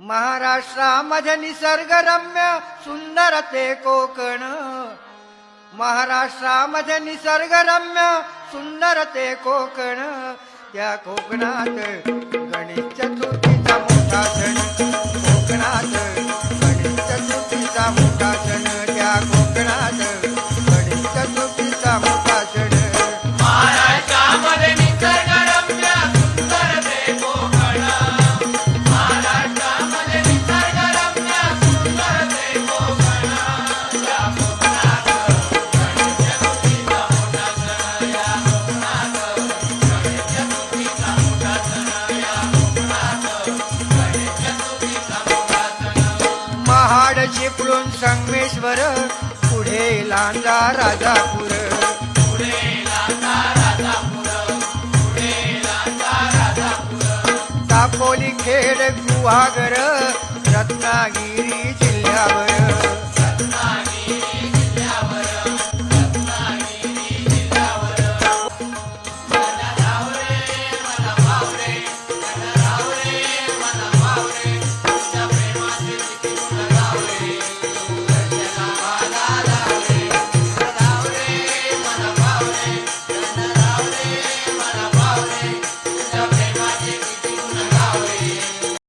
महाराष्ट्रामध्ये निसर्गरम्य सुंदर ते कोकण. महाराष्ट्रामध्ये निसर्गरम्य सुंदर ते कोकण. त्या कोकणात गणेश चतुर्थीचा मोठा सण. कोकणात गणेश चतुर्थीचा मोठा सण. त्या चिपळूण संगमेश्वर पुढे लांजा राजापूर. पुढे लांजा राजापूर पुढे लांजा राजापूर. दापोली खेड गुहागर रत्नागिरी जिल्ह्यावर.